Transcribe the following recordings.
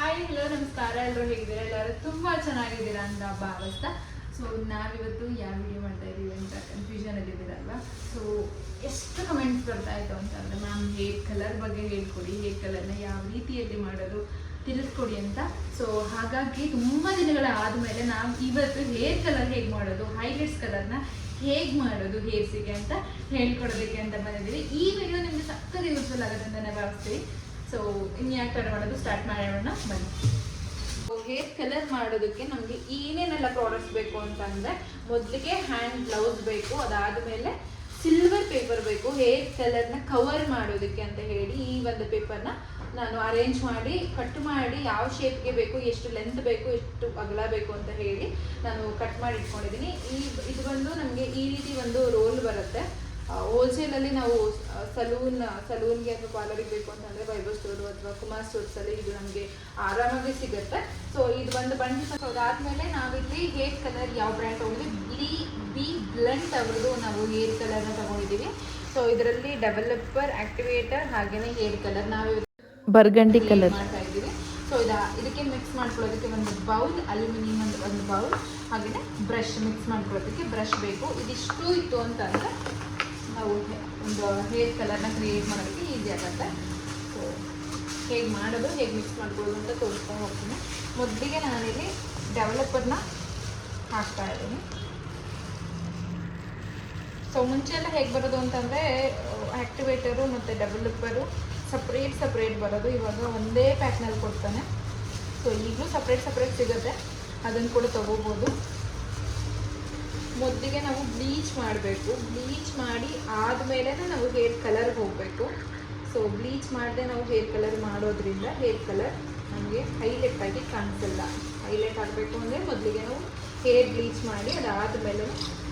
Hi hello ನಮಸ್ಕಾರ. ಎಲ್ಲರೂ ಹೇಗಿದ್ದೀರಾ? ಎಲ್ಲರೂ ತುಂಬ ಚೆನ್ನಾಗಿದ್ದೀರಾ ಅಂತ ಭಾವಿಸ್ತಾ. ಸೊ ನಾವಿವತ್ತು ಯಾವ ವಿಡಿಯೋ ಮಾಡ್ತಾ ಇದ್ದೀವಿ ಅಂತ ಕನ್ಫ್ಯೂಷನ್ ಇದ್ದೀರಲ್ವಾ? ಸೊ ಎಷ್ಟು ಕಮೆಂಟ್ಸ್ ಬರ್ತಾ ಇತ್ತು ಅಂತಂದ್ರೆ ಮ್ಯಾಮ್ ಹೇರ್ ಕಲರ್ ಬಗ್ಗೆ ಹೇಳ್ಕೊಡಿ ಹೇರ್ ಕಲರ್ನ ಯಾವ ರೀತಿಯಲ್ಲಿ ಮಾಡೋದು ತಿಳಿಸ್ಕೊಡಿ ಅಂತ. ಸೊ ಹಾಗಾಗಿ ತುಂಬ ದಿನಗಳ ಆದಮೇಲೆ ನಾವು ಇವತ್ತು ಹೇರ್ ಕಲರ್ ಹೇಗೆ ಮಾಡೋದು ಹೈಲೈಟ್ಸ್ ಕಲರ್ನ ಹೇಗೆ ಮಾಡೋದು, ಹೇರ್ಸಿಗೆ ಅಂತ ಹೇಳ್ಕೊಡೋದಕ್ಕೆ ಅಂತ ಬಂದಿದ್ದೀವಿ. ಈ ವಿಡಿಯೋ ನಿಮಗೆ ಸಕ್ಕತ್ ಯೂಸ್ಫುಲ್ ಆಗುತ್ತೆ ಅಂತ ನಾನು ಭಾವಿಸ್ತೀವಿ ಸೊ ಇನ್ಯಾಕೆ ತಡ ಮಾಡೋದು? ಸ್ಟಾರ್ಟ್ ಮಾಡೋಣ, ಬನ್ನಿ. ಹೇರ್ ಕಲರ್ ಮಾಡೋದಕ್ಕೆ ನಮಗೆ ಏನೇನೆಲ್ಲ ಪ್ರಾಡಕ್ಟ್ಸ್ ಬೇಕು ಅಂತಂದರೆ, ಮೊದಲಿಗೆ ಹ್ಯಾಂಡ್ ಗ್ಲೌಸ್ ಬೇಕು, ಅದಾದಮೇಲೆ ಸಿಲ್ವರ್ ಪೇಪರ್ ಬೇಕು. ಹೇರ್ ಕಲರ್ನ ಕವರ್ ಮಾಡೋದಕ್ಕೆ ಅಂತ ಹೇಳಿ ಈ ಒಂದು ಪೇಪರ್ನ ನಾನು ಅರೇಂಜ್ ಮಾಡಿ ಕಟ್ ಮಾಡಿ ಯಾವ ಶೇಪ್ಗೆ ಬೇಕು, ಎಷ್ಟು ಲೆಂತ್ ಬೇಕು, ಎಷ್ಟು ಅಗಲ ಬೇಕು ಅಂತ ಹೇಳಿ ನಾನು ಕಟ್ ಮಾಡಿ ಇಟ್ಕೊಂಡಿದ್ದೀನಿ. ಈ ಇದು ಬಂದು ನಮಗೆ ಈ ರೀತಿ ಒಂದು ರೋಲ್ ಬರುತ್ತೆ. ಹೋಲ್ಸೇಲಲ್ಲಿ ನಾವು ಸಲೂನ್ ಸಲೂನ್ಗೆ ಅಥವಾ ಪಾರ್ಲರಿಗೆ ಬೇಕು ಅಂತಂದರೆ ವೈಭವ್ ಸ್ಟೋರು ಅಥವಾ ಕುಮಾರ್ ಸ್ಟೋರ್ಸಲ್ಲಿ ಇದು ನಮಗೆ ಆರಾಮಾಗಿ ಸಿಗುತ್ತೆ. ಸೊ ಇದು ಒಂದು ಬಂಡಿ ಅದಾದಮೇಲೆ ನಾವಿಲ್ಲಿ ಹೇರ್ ಕಲರ್ ಯಾವ ಬ್ರ್ಯಾಂಡ್ ತೊಗೊಂಡಿದ್ವಿ? ಬ್ಲೀ ಬಿ ಬ್ಲಂಟ್ ಅವ್ರದ್ದು ನಾವು ಹೇರ್ ಕಲರ್ನ ತೊಗೊಂಡಿದ್ದೀವಿ. ಸೊ ಇದರಲ್ಲಿ ಡೆವಲಪರ್ ಆಕ್ಟಿವೇಟರ್ ಹಾಗೆಯೇ ಹೇರ್ ಕಲರ್ ನಾವು ಬರ್ಗಂಡಿ ಕಲರ್ ಮಾಡ್ತಾ ಇದ್ದೀವಿ. ಸೊ ಇದು ಇದಕ್ಕೆ ಮಿಕ್ಸ್ ಮಾಡ್ಕೊಳ್ಳೋದಕ್ಕೆ ಒಂದು ಬೌಲ್ ಅಲ್ಯೂಮಿನಿಯಂ ಒಂದು ಒಂದು ಬೌಲ್ ಹಾಗೆಯೇ ಬ್ರಷ್ ಮಿಕ್ಸ್ ಮಾಡ್ಕೊಳ್ಳೋದಕ್ಕೆ ಬ್ರಷ್ ಬೇಕು. ಇದಿಷ್ಟು ಇತ್ತು ಅಂತಂದರೆ ನಾವು ಒಂದು ಹೇರ್ ಕಲರ್ನ ಕ್ರಿಯೇಟ್ ಮಾಡೋದಕ್ಕೆ ಈಸಿ ಆಗುತ್ತೆ. ಸೊ ಹೇಗೆ ಮಾಡೋದು, ಹೇಗೆ ಮಿಕ್ಸ್ ಮಾಡ್ಬೋದು ಅಂತ ತೋರಿಸ್ತಾ ಹೋಗ್ತೀನಿ. ಮೊದಲಿಗೆ ನಾನಿಲ್ಲಿ ಡೆವಲಪರ್ನ ಹಾಕ್ತಾ ಇದ್ದೀನಿ. ಸೊ ಮುಂಚೆ ಎಲ್ಲ ಹೇಗೆ ಬರೋದು ಅಂತಂದರೆ ಆ್ಯಕ್ಟಿವೇಟರು ಮತ್ತು ಡೆವಲಪರು ಸಪ್ರೇಟ್ ಸಪ್ರೇಟ್ ಬರೋದು. ಇವಾಗ ಒಂದೇ ಪ್ಯಾಕ್ನಲ್ಲಿ ಕೊಡ್ತಾನೆ. ಸೊ ಈಗಲೂ ಸಪ್ರೇಟ್ ಸಪ್ರೇಟ್ ಸಿಗುತ್ತೆ. ಅದನ್ನು ಕೂಡ ತೊಗೋಬೋದು. ಮೊದಲಿಗೆ ನಾವು ಬ್ಲೀಚ್ ಮಾಡಬೇಕು. ಬ್ಲೀಚ್ ಮಾಡಿ ಆದಮೇಲೆ ನಾವು ಹೇರ್ ಕಲರ್ ಹೋಗಬೇಕು. ಸೊ ಬ್ಲೀಚ್ ಮಾಡದೆ ನಾವು ಹೇರ್ ಕಲರ್ ಮಾಡೋದ್ರಿಂದ ಹೇರ್ ಕಲರ್ ನಮಗೆ ಹೈಲೈಟ್ ಆಗಿ ಕಾಣಿಸಲ್ಲ. ಹೈಲೈಟ್ ಆಗಬೇಕು ಅಂದರೆ ಮೊದಲಿಗೆ ನಾವು ಹೇರ್ ಬ್ಲೀಚ್ ಮಾಡಿ ಅದಾದಮೇಲೆ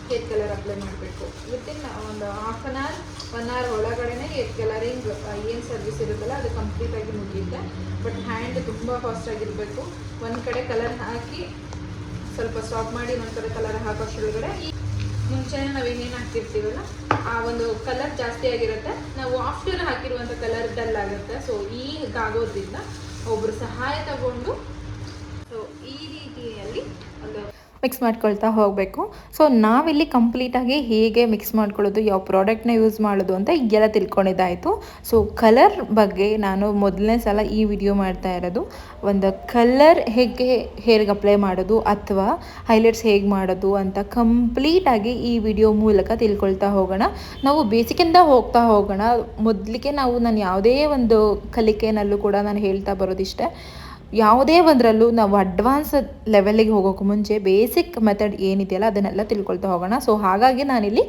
ಹೇರ್ ಕಲರ್ ಅಪ್ಲೈ ಮಾಡಬೇಕು. ವಿತಿನ್ ಒಂದು half an hour one hour ಒಳಗಡೆ ಹೇರ್ ಕಲರಿಂಗ್ ಏನು ಸರ್ವಿಸ್ ಇರುತ್ತಲ್ಲ ಅದು ಕಂಪ್ಲೀಟಾಗಿ ಮುಗಿಯುತ್ತೆ. ಬಟ್ ಹ್ಯಾಂಡ್ ತುಂಬ ಫಾಸ್ಟಾಗಿರಬೇಕು ಒಂದು ಕಡೆ ಕಲರ್ ಹಾಕಿ ಸ್ವಲ್ಪ ಸ್ಟಾಪ್ ಮಾಡಿ ಒಂದು ಕಡೆ ಕಲರ್ ಹಾಕೋಷ್ಟೊಳಗಡೆ ಈ ಮುಂಚೆನೇ ನಾವು ಏನೇನು ಹಾಕ್ತಿರ್ತೀವಲ್ಲ, ಆ ಒಂದು ಕಲರ್ ಜಾಸ್ತಿ ಆಗಿರುತ್ತೆ. ನಾವು ಆಫ್ಟರ್ ಹಾಕಿರುವಂಥ ಕಲರ್ ಡಲ್ ಆಗುತ್ತೆ ಸೊ ಈಗಾಗೋದ್ರಿಂದ ಒಬ್ಬರು ಸಹಾಯ ತಗೊಂಡು ಸೊ ಈ ರೀತಿಯಲ್ಲಿ ಒಂದು ಮಿಕ್ಸ್ ಮಾಡ್ಕೊಳ್ತಾ ಹೋಗಬೇಕು. ಸೊ ನಾವಿಲ್ಲಿ ಕಂಪ್ಲೀಟಾಗಿ ಹೇಗೆ ಮಿಕ್ಸ್ ಮಾಡ್ಕೊಳ್ಳೋದು, ಯಾವ ಪ್ರಾಡಕ್ಟ್ನ ಯೂಸ್ ಮಾಡೋದು ಅಂತ ಈಗೆಲ್ಲ ತಿಳ್ಕೊಂಡಿದ್ದಾಯಿತು. ಸೊ ಕಲರ್ ಬಗ್ಗೆ ನಾನು ಮೊದಲನೇ ಸಲ ಈ ವಿಡಿಯೋ ಮಾಡ್ತಾ ಇರೋದು. ಒಂದು ಕಲರ್ ಹೇಗೆ ಹೇರ್ಗೆ ಅಪ್ಲೈ ಮಾಡೋದು ಅಥವಾ ಹೈಲೈಟ್ಸ್ ಹೇಗೆ ಮಾಡೋದು ಅಂತ ಕಂಪ್ಲೀಟಾಗಿ ಈ ವಿಡಿಯೋ ಮೂಲಕ ತಿಳ್ಕೊಳ್ತಾ ಹೋಗೋಣ. ನಾವು ಬೇಸಿಕಿಂದ ಹೋಗ್ತಾ ಹೋಗೋಣ. ಮೊದಲಿಗೆ ನಾವು ನಾನು ಯಾವುದೇ ಒಂದು ಕಲಿಕೆನಲ್ಲೂ ಕೂಡ ನಾನು ಹೇಳ್ತಾ ಬರೋದಿಷ್ಟೇ. ಯಾವುದೇ ಒಂದರಲ್ಲೂ ನಾವು ಅಡ್ವಾನ್ಸ್ ಲೆವೆಲಿಗೆ ಹೋಗೋಕೆ ಮುಂಚೆ ಬೇಸಿಕ್ ಮೆಥಡ್ ಏನಿದೆಯಲ್ಲ ಅದನ್ನೆಲ್ಲ ತಿಳ್ಕೊಳ್ತಾ ಹೋಗೋಣ. ಸೊ ಹಾಗಾಗಿ ನಾನಿಲ್ಲಿ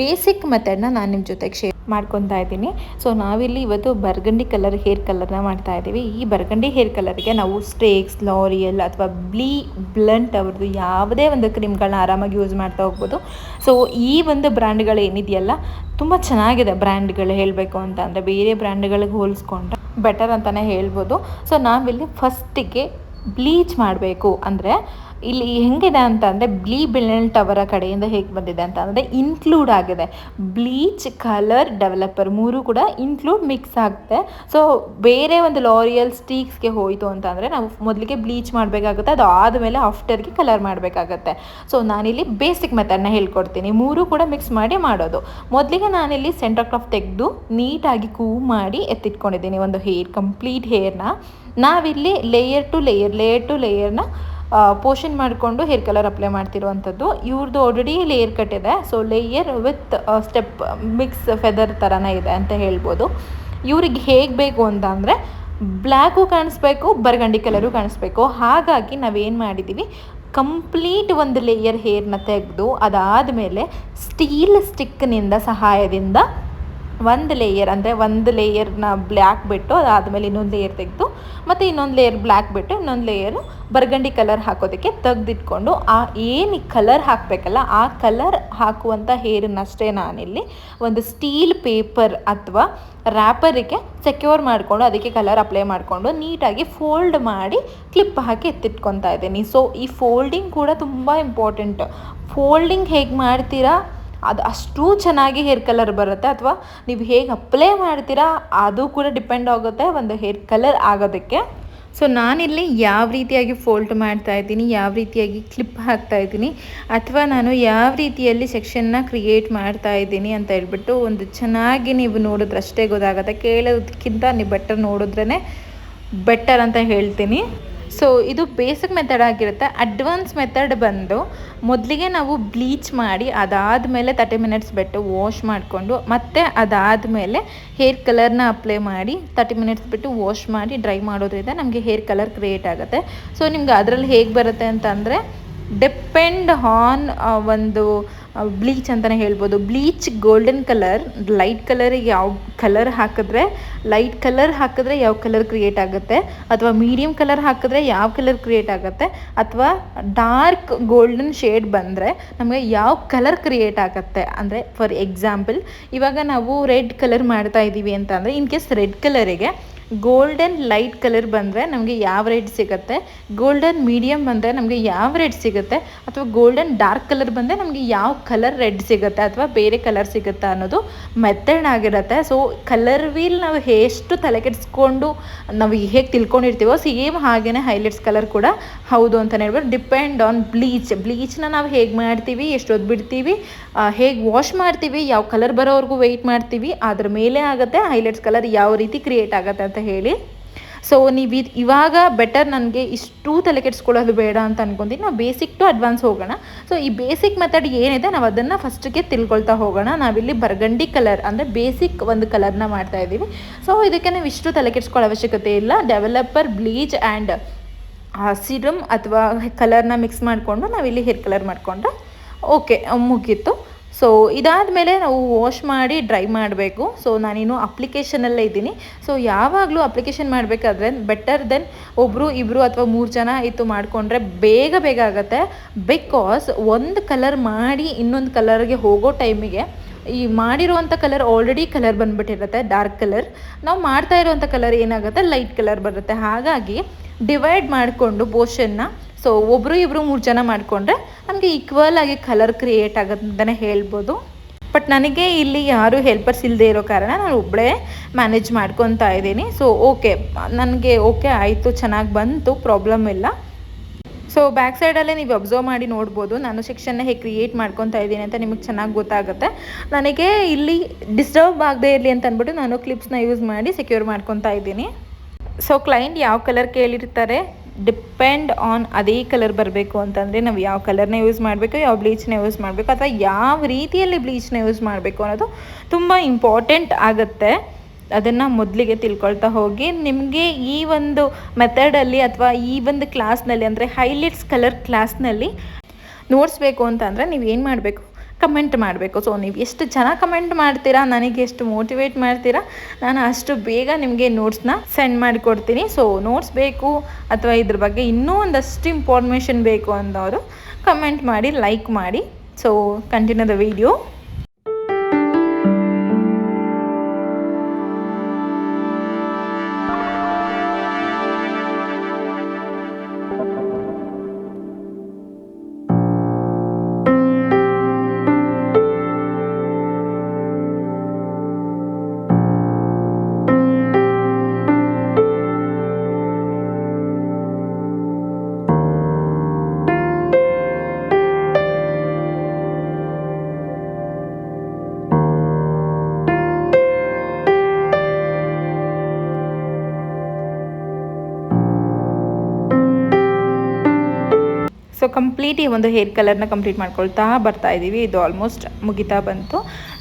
ಬೇಸಿಕ್ ಮೆಥಡ್ನ ನಾನು ನಿಮ್ಮ ಜೊತೆಗೆ ಶೇರ್ ಮಾಡ್ಕೊತಾ ಇದ್ದೀನಿ. ಸೊ ನಾವಿಲ್ಲಿ ಇವತ್ತು ಬರ್ಗಂಡಿ ಕಲರ್ ಹೇರ್ ಕಲರ್ನ ಮಾಡ್ತಾ ಇದ್ದೀವಿ. ಈ ಬರ್ಗಂಡಿ ಹೇರ್ ಕಲರ್ಗೆ ನಾವು ಸ್ಟೇಕ್ಸ್ ಲಾರಿಯಲ್ ಅಥವಾ ಬ್ಲೀ ಬ್ಲಂಟ್ ಅವ್ರದ್ದು ಯಾವುದೇ ಒಂದು ಕ್ರೀಮ್ಗಳನ್ನ ಆರಾಮಾಗಿ ಯೂಸ್ ಮಾಡ್ತಾ ಹೋಗ್ಬೋದು. ಸೊ ಈ ಒಂದು ಬ್ರ್ಯಾಂಡ್ಗಳು ಏನಿದೆಯಲ್ಲ, ತುಂಬ ಚೆನ್ನಾಗಿದೆ ಬ್ರ್ಯಾಂಡ್ಗಳು ಹೇಳಬೇಕು ಅಂತ ಅಂದರೆ ಬೇರೆ ಬ್ರ್ಯಾಂಡ್ಗಳಿಗೆ ಹೋಲಿಸ್ಕೊಂಡ್ರೆ ಬೆಟರ್ ಅಂತಲೇ ಹೇಳ್ಬೋದು. ಸೊ ನಾವಿಲ್ಲಿ ಫಸ್ಟಿಗೆ ಬ್ಲೀಚ್ ಮಾಡಬೇಕು ಅಂದರೆ ಇಲ್ಲಿ ಹೆಂಗಿದೆ ಅಂತ ಅಂದರೆ ಬ್ಲೀ ಬಿಲ್ನೆಲ್ಟ್ ಅವರ ಕಡೆಯಿಂದ ಹೇಗೆ ಬಂದಿದೆ ಅಂತ ಅಂದರೆ ಇನ್ಕ್ಲೂಡ್ ಆಗಿದೆ. ಬ್ಲೀಚ್ ಕಲರ್ ಡೆವಲಪರ್ ಮೂರು ಕೂಡ ಇನ್ಕ್ಲೂಡ್ ಮಿಕ್ಸ್ ಆಗುತ್ತೆ. ಸೊ ಬೇರೆ ಒಂದು ಲಾರಿಯಲ್ ಸ್ಟೀಕ್ಸ್ಗೆ ಹೋಯಿತು ಅಂತ ಅಂದರೆ ನಾವು ಮೊದಲಿಗೆ ಬ್ಲೀಚ್ ಮಾಡಬೇಕಾಗುತ್ತೆ, ಅದು ಆದಮೇಲೆ ಆಫ್ಟರ್ಗೆ ಕಲರ್ ಮಾಡಬೇಕಾಗತ್ತೆ. ಸೊ ನಾನಿಲ್ಲಿ ಬೇಸಿಕ್ ಮೆಥಡ್ನ ಹೇಳ್ಕೊಡ್ತೀನಿ. ಮೂರು ಕೂಡ ಮಿಕ್ಸ್ ಮಾಡಿ ಮಾಡೋದು. ಮೊದಲಿಗೆ ನಾನಿಲ್ಲಿ ಸೆಂಟರ್ ಕ್ರಾಫ್ ತೆಗೆದು ನೀಟಾಗಿ ಕೂ ಮಾಡಿ ಎತ್ತಿಟ್ಕೊಂಡಿದ್ದೀನಿ ಒಂದು ಹೇರ್ ಕಂಪ್ಲೀಟ್ ಹೇರ್ನ ನಾವಿಲ್ಲಿ layer to layer layer to ಲೇಯರ್ನ portion ಮಾಡಿಕೊಂಡು ಹೇರ್ ಕಲರ್ ಅಪ್ಲೈ ಮಾಡ್ತಿರುವಂಥದ್ದು. ಇವ್ರದ್ದು ಆಲ್ರೆಡಿ ಲೇಯರ್ ಕಟ್ ಇದೆ. So layer with step mix feather ಥರನೇ ಇದೆ ಅಂತ ಹೇಳ್ಬೋದು. ಇವ್ರಿಗೆ ಹೇಗೆ ಬೇಕು ಅಂತ ಅಂದರೆ ಬ್ಲ್ಯಾಕು ಕಾಣಿಸ್ಬೇಕು, ಬರ್ಗಂಡಿ ಕಲರು ಕಾಣಿಸ್ಬೇಕು. ಹಾಗಾಗಿ ನಾವೇನು ಮಾಡಿದ್ದೀವಿ ಕಂಪ್ಲೀಟ್ ಒಂದು ಲೇಯರ್ ಹೇರ್ನ ತೆಗೆದು ಅದಾದ ಮೇಲೆ ಸ್ಟೀಲ್ ಸ್ಟಿಕ್ನಿಂದ ಸಹಾಯದಿಂದ ಒಂದು ಲೇಯರ್ ಅಂದರೆ ಒಂದು ಲೇಯರ್ನ ಬ್ಲ್ಯಾಕ್ ಬಿಟ್ಟು ಅದಾದಮೇಲೆ ಇನ್ನೊಂದು ಲೇಯರ್ ತೆಗೆದು ಮತ್ತು ಇನ್ನೊಂದು ಲೇಯರ್ ಬ್ಲ್ಯಾಕ್ ಬಿಟ್ಟು ಇನ್ನೊಂದು ಲೇಯರು ಬರ್ಗಂಡಿ ಕಲರ್ ಹಾಕೋದಕ್ಕೆ ತೆಗೆದಿಟ್ಕೊಂಡು ಆ ಏನು ಕಲರ್ ಹಾಕಬೇಕಲ್ಲ, ಆ ಕಲರ್ ಹಾಕುವಂಥ ಹೇರನ್ನಷ್ಟೇ ನಾನಿಲ್ಲಿ ಒಂದು ಸ್ಟೀಲ್ ಪೇಪರ್ ಅಥವಾ ರ್ಯಾಪರಿಗೆ ಸೆಕ್ಯೂರ್ ಮಾಡಿಕೊಂಡು ಅದಕ್ಕೆ ಕಲರ್ ಅಪ್ಲೈ ಮಾಡಿಕೊಂಡು ನೀಟಾಗಿ ಫೋಲ್ಡ್ ಮಾಡಿ ಕ್ಲಿಪ್ ಹಾಕಿ ಎತ್ತಿಟ್ಕೊತಾ ಇದ್ದೀನಿ. ಸೊ ಈ ಫೋಲ್ಡಿಂಗ್ ಕೂಡ ತುಂಬ ಇಂಪಾರ್ಟೆಂಟ್ ಫೋಲ್ಡಿಂಗ್ ಹೇಗೆ ಮಾಡ್ತೀರಾ? ಅದು ಅಷ್ಟು ಚೆನ್ನಾಗಿ ಹೇರ್ ಕಲರ್ ಬರುತ್ತೆ ಅಥವಾ ನೀವು ಹೇಗೆ ಅಪ್ಲೈ ಮಾಡ್ತೀರಾ ಅದು ಕೂಡ ಡಿಪೆಂಡ್ ಆಗುತ್ತೆ ಒಂದು ಹೇರ್ ಕಲರ್ ಆಗೋದಕ್ಕೆ. ಸೊ ನಾನಿಲ್ಲಿ ಯಾವ ರೀತಿಯಾಗಿ ಫೋಲ್ಡ್ ಮಾಡ್ತಾ ಇದ್ದೀನಿ, ಯಾವ ರೀತಿಯಾಗಿ ಕ್ಲಿಪ್ ಹಾಕ್ತಾ ಇದ್ದೀನಿ ಅಥವಾ ನಾನು ಯಾವ ರೀತಿಯಲ್ಲಿ ಸೆಕ್ಷನ್ನ ಕ್ರಿಯೇಟ್ ಮಾಡ್ತಾ ಇದ್ದೀನಿ ಅಂತ ಹೇಳ್ಬಿಟ್ಟು ಒಂದು ಚೆನ್ನಾಗಿ ನೀವು ನೋಡಿದ್ರೆ ಅಷ್ಟೇ ಗೊತ್ತಾಗುತ್ತೆ. ಕೇಳೋದಕ್ಕಿಂತ ನೀವು ಬೆಟರ್ ನೋಡಿದ್ರೇ ಬೆಟರ್ ಅಂತ ಹೇಳ್ತೀನಿ. ಸೊ ಇದು ಬೇಸಿಕ್ ಮೆಥಡ್ ಆಗಿರುತ್ತೆ. ಅಡ್ವಾನ್ಸ್ ಮೆಥಡ್ ಬಂದು ಮೊದಲಿಗೆ ನಾವು ಬ್ಲೀಚ್ ಮಾಡಿ ಅದಾದ ಮೇಲೆ ತರ್ಟಿ ಮಿನಿಟ್ಸ್ ಬಿಟ್ಟು ವಾಶ್ ಮಾಡಿಕೊಂಡು ಮತ್ತೆ ಅದಾದಮೇಲೆ ಹೇರ್ ಕಲರ್ನ ಅಪ್ಲೈ ಮಾಡಿ ತರ್ಟಿ ಮಿನಿಟ್ಸ್ ಬಿಟ್ಟು ವಾಶ್ ಮಾಡಿ ಡ್ರೈ ಮಾಡೋದ್ರಿಂದ ನಮಗೆ ಹೇರ್ ಕಲರ್ ಕ್ರಿಯೇಟ್ ಆಗುತ್ತೆ. ಸೊ ನಿಮ್ಗೆ ಅದರಲ್ಲಿ ಹೇಗೆ ಬರುತ್ತೆ ಅಂತಂದರೆ ಡಿಪೆಂಡ್ ಆನ್ ಒಂದು ಬ್ಲೀಚ್ ಅಂತಲೇ ಹೇಳ್ಬೋದು. ಬ್ಲೀಚ್ ಗೋಲ್ಡನ್ ಕಲರ್ ಲೈಟ್ ಕಲರಿಗೆ ಯಾವ ಕಲರ್ ಹಾಕಿದ್ರೆ ಲೈಟ್ ಕಲರ್ ಹಾಕಿದ್ರೆ ಯಾವ ಕಲರ್ ಕ್ರಿಯೇಟ್ ಆಗುತ್ತೆ? ಅಥವಾ ಮೀಡಿಯಮ್ ಕಲರ್ ಹಾಕಿದ್ರೆ ಯಾವ ಕಲರ್ ಕ್ರಿಯೇಟ್ ಆಗುತ್ತೆ? ಅಥವಾ ಡಾರ್ಕ್ ಗೋಲ್ಡನ್ ಶೇಡ್ ಬಂದರೆ ನಮಗೆ ಯಾವ ಕಲರ್ ಕ್ರಿಯೇಟ್ ಆಗುತ್ತೆ? ಅಂದರೆ ಫಾರ್ ಎಕ್ಸಾಂಪಲ್ ಇವಾಗ ನಾವು ರೆಡ್ ಕಲರ್ ಮಾಡ್ತಾ ಇದ್ದೀವಿ ಅಂತ ಅಂದರೆ ಇನ್ ಕೇಸ್ ರೆಡ್ ಕಲರಿಗೆ ಗೋಲ್ಡನ್ ಲೈಟ್ ಕಲರ್ ಬಂದರೆ ನಮಗೆ ಯಾವ ರೆಡ್ ಸಿಗುತ್ತೆ? ಗೋಲ್ಡನ್ ಮೀಡಿಯಮ್ ಬಂದರೆ ನಮಗೆ ಯಾವ ರೇಟ್ ಸಿಗುತ್ತೆ? ಅಥವಾ ಗೋಲ್ಡನ್ ಡಾರ್ಕ್ ಕಲರ್ ಬಂದರೆ ನಮಗೆ ಯಾವ ಕಲರ್ ರೆಡ್ ಸಿಗುತ್ತೆ? ಅಥವಾ ಬೇರೆ ಕಲರ್ ಸಿಗುತ್ತಾ ಅನ್ನೋದು ಮೆಥಡ್ ಆಗಿರುತ್ತೆ. ಸೊ ಕಲರ್ ವೀಲ್ ನಾವು ಎಷ್ಟು ತಲೆ ಕೆಡಿಸ್ಕೊಂಡು ನಾವು ಹೇಗೆ ತಿಳ್ಕೊಂಡಿರ್ತೀವೋ ಸೇಮ್ ಹಾಗೆಯೇ ಹೈಲೈಟ್ಸ್ ಕಲರ್ ಕೂಡ ಹೌದು ಅಂತಲೇ ಹೇಳ್ಬೋದು. ಡಿಪೆಂಡ್ ಆನ್ ಬ್ಲೀಚ್ ಬ್ಲೀಚ್ನ ನಾವು ಹೇಗೆ ಮಾಡ್ತೀವಿ? ಎಷ್ಟೊತ್ತು ಬಿಡ್ತೀವಿ? ಹೇಗೆ ವಾಶ್ ಮಾಡ್ತೀವಿ? ಯಾವ ಕಲರ್ ಬರೋವರೆಗೂ ವೆಯ್ಟ್ ಮಾಡ್ತೀವಿ? ಅದ್ರ ಮೇಲೆ ಆಗುತ್ತೆ. ಹೈಲೈಟ್ಸ್ ಕಲರ್ ಯಾವ ರೀತಿ ಕ್ರಿಯೇಟ್ ಆಗುತ್ತೆ ಅಂತ ಹೇಳಿ. ಸೊ ನೀವು ಇವಾಗ ಬೆಟರ್ ನನಗೆ ಇಷ್ಟು ತಲೆ ಕೆಡಿಸ್ಕೊಳ್ಳೋದು ಬೇಡ ಅಂತ ಅನ್ಕೊಂತೀನಿ. ನಾವು ಬೇಸಿಕ್ ಟು ಅಡ್ವಾನ್ಸ್ ಹೋಗೋಣ. ಸೊ ಈ ಬೇಸಿಕ್ ಮೆಥಡ್ ಏನಿದೆ ನಾವು ಅದನ್ನು ಫಸ್ಟಿಗೆ ತಿಳ್ಕೊಳ್ತಾ ಹೋಗೋಣ. ನಾವಿಲ್ಲಿ ಬರ್ಗಂಡಿ ಕಲರ್ ಅಂದರೆ ಬೇಸಿಕ್ ಒಂದು ಕಲರ್ನ ಮಾಡ್ತಾ ಇದ್ದೀವಿ. ಸೊ ಇದಕ್ಕೆ ನಾವು ಇಷ್ಟು ತಲೆ ಕೆಡಿಸ್ಕೊಳ್ಳೋ ಅವಶ್ಯಕತೆ ಇಲ್ಲ. ಡೆವಲಪರ್ ಬ್ಲೀಚ್ ಆ್ಯಂಡ್ ಸಿರಮ್ ಅಥವಾ ಕಲರ್ನ ಮಿಕ್ಸ್ ಮಾಡಿಕೊಂಡು ನಾವಿಲ್ಲಿ ಹೇರ್ ಕಲರ್ ಮಾಡಿಕೊಂಡು ಓಕೆ ಮುಗೀತು. ಸೊ ಇದಾದಮೇಲೆ ನಾವು ವಾಶ್ ಮಾಡಿ ಡ್ರೈ ಮಾಡಬೇಕು. ಸೊ ನಾನಿನ್ನು ಅಪ್ಲಿಕೇಶನಲ್ಲೇ ಇದ್ದೀನಿ. ಸೊ ಯಾವಾಗಲೂ ಅಪ್ಲಿಕೇಶನ್ ಮಾಡಬೇಕಾದ್ರೆ ಬೆಟರ್ ದೆನ್ ಒಬ್ಬರು ಇಬ್ಬರು ಅಥವಾ ಮೂರು ಜನ ಇತ್ತು ಮಾಡಿಕೊಂಡ್ರೆ ಬೇಗ ಬೇಗ ಆಗುತ್ತೆ. ಬಿಕಾಸ್ ಒಂದು ಕಲರ್ ಮಾಡಿ ಇನ್ನೊಂದು ಕಲರ್ಗೆ ಹೋಗೋ ಟೈಮಿಗೆ ಈ ಮಾಡಿರುವಂಥ ಕಲರ್ ಆಲ್ರೆಡಿ ಕಲರ್ ಬಂದ್ಬಿಟ್ಟಿರುತ್ತೆ ಡಾರ್ಕ್ ಕಲರ್ ನಾವು ಮಾಡ್ತಾ ಇರುವಂಥ ಕಲರ್ ಏನಾಗುತ್ತೆ? ಲೈಟ್ ಕಲರ್ ಬರುತ್ತೆ. ಹಾಗಾಗಿ ಡಿವೈಡ್ ಮಾಡಿಕೊಂಡು ಪೋರ್ಷನ್ನ ಸೊ ಒಬ್ಬರು ಇಬ್ಬರು ಮೂರು ಜನ ಮಾಡಿಕೊಂಡ್ರೆ ನಮಗೆ ಈಕ್ವಲ್ ಆಗಿ ಕಲರ್ ಕ್ರಿಯೇಟ್ ಆಗುತ್ತೆ ಅಂತಲೇ ಹೇಳ್ಬೋದು. ಬಟ್ ನನಗೆ ಇಲ್ಲಿ ಯಾರು ಹೆಲ್ಪರ್ಸ್ ಇಲ್ಲದೆ ಇರೋ ಕಾರಣ ನಾನು ಒಬ್ಬಳೇ ಮ್ಯಾನೇಜ್ ಮಾಡ್ಕೊತಾ ಇದ್ದೀನಿ. ಸೊ ಓಕೆ ನನಗೆ ಓಕೆ ಆಯಿತು, ಚೆನ್ನಾಗಿ ಬಂತು ಪ್ರಾಬ್ಲಮ್ ಇಲ್ಲ. ಸೊ ಬ್ಯಾಕ್ ಸೈಡಲ್ಲೇ ನೀವು ಅಬ್ಸರ್ವ್ ಮಾಡಿ ನೋಡ್ಬೋದು. ನಾನು ಸೆಕ್ಷನ್ನ ಹೇಗೆ ಕ್ರಿಯೇಟ್ ಮಾಡ್ಕೊತಾ ಇದ್ದೀನಿ ಅಂತ ನಿಮಗೆ ಚೆನ್ನಾಗಿ ಗೊತ್ತಾಗುತ್ತೆ. ನನಗೆ ಇಲ್ಲಿ ಡಿಸ್ಟರ್ಬ್ ಆಗದೆ ಇರಲಿ ಅಂತ ಅಂದ್ಬಿಟ್ಟು ನಾನು ಕ್ಲಿಪ್ಸ್ನ ಯೂಸ್ ಮಾಡಿ ಸೆಕ್ಯೂರ್ ಮಾಡ್ಕೊತಾ ಇದ್ದೀನಿ. ಸೊ ಕ್ಲೈಂಟ್ ಯಾವ ಕಲರ್ ಕೇಳಿರ್ತಾರೆ? ಡಿಪೆಂಡ್ ಆನ್ ಅದೇ ಕಲರ್ ಬರಬೇಕು ಅಂತಂದರೆ ನಾವು ಯಾವ ಕಲರ್ನ ಯೂಸ್ ಮಾಡಬೇಕು, ಯಾವ ಬ್ಲೀಚ್ನ ಯೂಸ್ ಮಾಡಬೇಕು, ಅಥವಾ ಯಾವ ರೀತಿಯಲ್ಲಿ ಬ್ಲೀಚ್ನ ಯೂಸ್ ಮಾಡಬೇಕು ಅನ್ನೋದು ತುಂಬ ಇಂಪಾರ್ಟೆಂಟ್ ಆಗುತ್ತೆ. ಅದನ್ನು ಮೊದಲಿಗೆ ತಿಳ್ಕೊಳ್ತಾ ಹೋಗಿ. ನಿಮಗೆ ಈ ಒಂದು ಮೆಥಡಲ್ಲಿ ಅಥವಾ ಈ ಒಂದು ಕ್ಲಾಸ್ನಲ್ಲಿ ಅಂದರೆ ಹೈಲೈಟ್ಸ್ ಕಲರ್ ಕ್ಲಾಸ್ನಲ್ಲಿ ನೋಡಿಸ್ಬೇಕು ಅಂತಂದರೆ ನೀವು ಏನು ಮಾಡಬೇಕು? ಕಮೆಂಟ್ ಮಾಡಬೇಕು. ಸೊ ನೀವು ಎಷ್ಟು ಚೆನ್ನಾಗಿ ಕಮೆಂಟ್ ಮಾಡ್ತೀರಾ, ನನಗೆ ಎಷ್ಟು ಮೋಟಿವೇಟ್ ಮಾಡ್ತೀರಾ, ನಾನು ಅಷ್ಟು ಬೇಗ ನಿಮಗೆ ನೋಟ್ಸ್ನ ಸೆಂಡ್ ಮಾಡಿಕೊಡ್ತೀನಿ. ಸೊ ನೋಟ್ಸ್ ಬೇಕು ಅಥವಾ ಇದ್ರ ಬಗ್ಗೆ ಇನ್ನೂ ಒಂದಷ್ಟು ಇನ್ಫಾರ್ಮೇಷನ್ ಬೇಕು ಅಂದವರು ಕಮೆಂಟ್ ಮಾಡಿ ಲೈಕ್ ಮಾಡಿ. So continue the video so complete ಈ ಒಂದು ಹೇರ್ ಕಲರ್ನ ಕಂಪ್ಲೀಟ್ ಮಾಡ್ಕೊಳ್ತಾ ಬರ್ತಾ ಇದ್ದೀವಿ ಇದು ಆಲ್ಮೋಸ್ಟ್ ಮುಗಿತಾ ಬಂತು.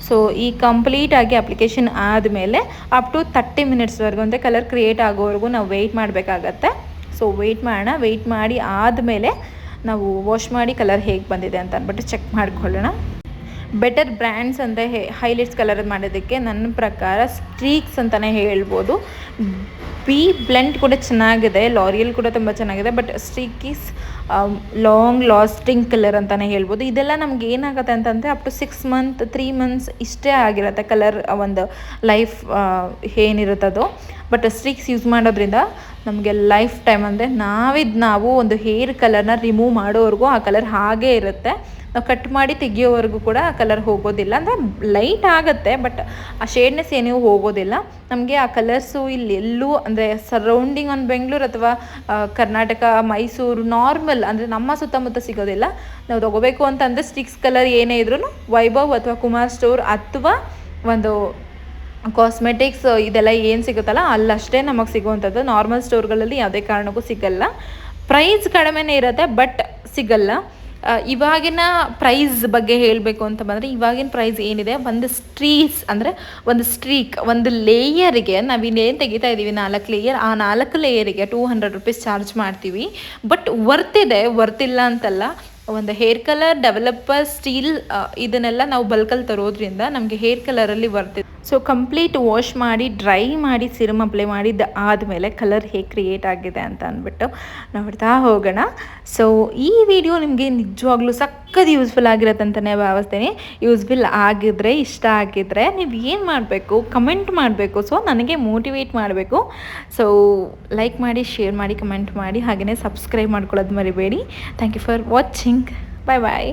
ಸೊ ಈ ಕಂಪ್ಲೀಟಾಗಿ ಅಪ್ಲಿಕೇಶನ್ ಆದಮೇಲೆ ಅಪ್ ಟು ತರ್ಟಿ ಮಿನಿಟ್ಸ್ವರೆಗೂ ಅಂದರೆ ಕಲರ್ ಕ್ರಿಯೇಟ್ ಆಗೋವರೆಗೂ ನಾವು ವೆಯ್ಟ್ ಮಾಡಬೇಕಾಗತ್ತೆ. ಸೊ ವೆಯ್ಟ್ ಮಾಡೋಣ. ವೆಯ್ಟ್ ಮಾಡಿ ಆದಮೇಲೆ ನಾವು ವಾಶ್ ಮಾಡಿ ಕಲರ್ ಹೇಗೆ ಬಂದಿದೆ ಅಂತ ಅಂದ್ಬಿಟ್ಟು ಚೆಕ್ ಮಾಡ್ಕೊಳ್ಳೋಣ. ಬೆಟರ್ ಬ್ರ್ಯಾಂಡ್ಸ್ ಅಂದರೆ ಹೈಲೈಟ್ಸ್ ಕಲರ್ ಮಾಡೋದಕ್ಕೆ ನನ್ನ ಪ್ರಕಾರ ಸ್ಟ್ರೀಕ್ಸ್ ಅಂತಲೇ ಹೇಳ್ಬೋದು. ಬಿ ಬ್ಲೆಂಡ್ ಕೂಡ ಚೆನ್ನಾಗಿದೆ ಲಾರಿಯಲ್ ಕೂಡ ತುಂಬ ಚೆನ್ನಾಗಿದೆ but streaks long lasting colour ಅಂತಲೇ ಹೇಳ್ಬೋದು. ಇದೆಲ್ಲ ನಮ್ಗೆ ಏನಾಗುತ್ತೆ ಅಂತಂದರೆ up to six month three months ಇಷ್ಟೇ ಆಗಿರುತ್ತೆ ಕಲರ್ ಒಂದು ಲೈಫ್ ಏನಿರುತ್ತದು. ಬಟ್ ಸ್ಟ್ರಿಕ್ಸ್ ಯೂಸ್ ಮಾಡೋದ್ರಿಂದ ನಮಗೆ ಲೈಫ್ ಟೈಮ್ ಅಂದರೆ ನಾವಿದ್ದು ನಾವು ಒಂದು ಹೇರ್ ಕಲರ್ನ ರಿಮೂವ್ ಮಾಡೋವರೆಗೂ ಆ ಕಲರ್ ಹಾಗೇ ಇರುತ್ತೆ. ನಾವು ಕಟ್ ಮಾಡಿ ತೆಗಿಯೋವರೆಗೂ ಕೂಡ ಆ ಕಲರ್ ಹೋಗೋದಿಲ್ಲ. ಅಂದರೆ ಲೈಟ್ ಆಗುತ್ತೆ ಬಟ್ ಆ ಶೇಡ್ನೆಸ್ ಏನೂ ಹೋಗೋದಿಲ್ಲ. ನಮಗೆ ಆ ಕಲರ್ಸು ಇಲ್ಲಿ ಎಲ್ಲೂ ಅಂದರೆ ಸರೌಂಡಿಂಗ್ ಆನ್ ಬೆಂಗಳೂರು ಅಥವಾ ಕರ್ನಾಟಕ ಮೈಸೂರು ನಾರ್ಮಲ್ ಅಂದರೆ ನಮ್ಮ ಸುತ್ತಮುತ್ತ ಸಿಗೋದಿಲ್ಲ. ನಾವು ತೊಗೋಬೇಕು ಅಂತಂದರೆ ಸ್ಟಿಕ್ಸ್ ಕಲರ್ ಏನೇ ಇದ್ರೂ ವೈಭವ್ ಅಥವಾ ಕುಮಾರ್ ಸ್ಟೋರ್ ಅಥವಾ ಒಂದು ಕಾಸ್ಮೆಟಿಕ್ಸ್ ಇದೆಲ್ಲ ಏನು ಸಿಗುತ್ತಲ್ಲ, ಅಲ್ಲಷ್ಟೇ ನಮಗೆ ಸಿಗುವಂಥದ್ದು. ನಾರ್ಮಲ್ ಸ್ಟೋರ್ಗಳಲ್ಲಿ ಯಾವುದೇ ಕಾರಣಕ್ಕೂ ಸಿಗಲ್ಲ. ಪ್ರೈಸ್ ಕಡಿಮೆನೇ ಇರುತ್ತೆ ಬಟ್ ಸಿಗಲ್ಲ. ಇವಾಗಿನ ಪ್ರೈಸ್ ಬಗ್ಗೆ ಹೇಳಬೇಕು ಅಂತ ಬಂದರೆ, ಇವಾಗಿನ ಪ್ರೈಸ್ ಏನಿದೆ, ಒಂದು ಸ್ಟ್ರೀಸ್ ಅಂದರೆ ಒಂದು ಸ್ಟ್ರೀಕ್ ಒಂದು ಲೇಯರಿಗೆ ನಾವಿನ್ನೇನು ತೆಗಿತಾ ಇದ್ದೀವಿ ನಾಲ್ಕು ಲೇಯರ್ ಆ ನಾಲ್ಕು ಲೇಯರಿಗೆ ಟೂ ಹಂಡ್ರೆಡ್ ರುಪೀಸ್ ಚಾರ್ಜ್ ಮಾಡ್ತೀವಿ. ಬಟ್ ವರ್ತಿದೆ ವರ್ತಿಲ್ಲ ಅಂತಲ್ಲ. ಒಂದು ಹೇರ್ ಕಲರ್ ಡೆವಲಪರ್ ಸ್ಟೀಲ್ ಇದನ್ನೆಲ್ಲ ನಾವು ಬಲ್ಕಲ್ಲಿ ತರೋದ್ರಿಂದ ನಮಗೆ ಹೇರ್ ಕಲರಲ್ಲಿ ಬರ್ತಿದೆ ಸೊ ಕಂಪ್ಲೀಟ್ ವಾಶ್ ಮಾಡಿ ಡ್ರೈ ಮಾಡಿ ಸಿರಮ್ ಅಪ್ಲೈ ಮಾಡಿದ್ದು ಆದಮೇಲೆ ಕಲರ್ ಹೇಗೆ ಕ್ರಿಯೇಟ್ ಆಗಿದೆ ಅಂತ ಅಂದ್ಬಿಟ್ಟು ನೋಡ್ತಾ ಹೋಗೋಣ. ಸೊ ಈ ವಿಡಿಯೋ ನಿಮಗೆ ನಿಜವಾಗ್ಲೂ ಸಖತ್ ಯೂಸ್ಫುಲ್ ಆಗಿರುತ್ತೆ ಅಂತಲೇ ಭಾವಿಸ್ತೀನಿ. ಯೂಸ್ಫುಲ್ ಆಗಿದ್ರೆ, ಇಷ್ಟ ಆಗಿದ್ರೆ ನೀವು ಏನು ಮಾಡಬೇಕು ಕಮೆಂಟ್ ಮಾಡಬೇಕು. ಸೊ ನನಗೆ ಮೋಟಿವೇಟ್ ಮಾಡಬೇಕು. ಸೊ ಲೈಕ್ ಮಾಡಿ ಶೇರ್ ಮಾಡಿ ಕಮೆಂಟ್ ಮಾಡಿ ಹಾಗೆಯೇ ಸಬ್ಸ್ಕ್ರೈಬ್ ಮಾಡ್ಕೊಳ್ಳೋದು ಮರಿಬೇಡಿ. Thank you for watching bye bye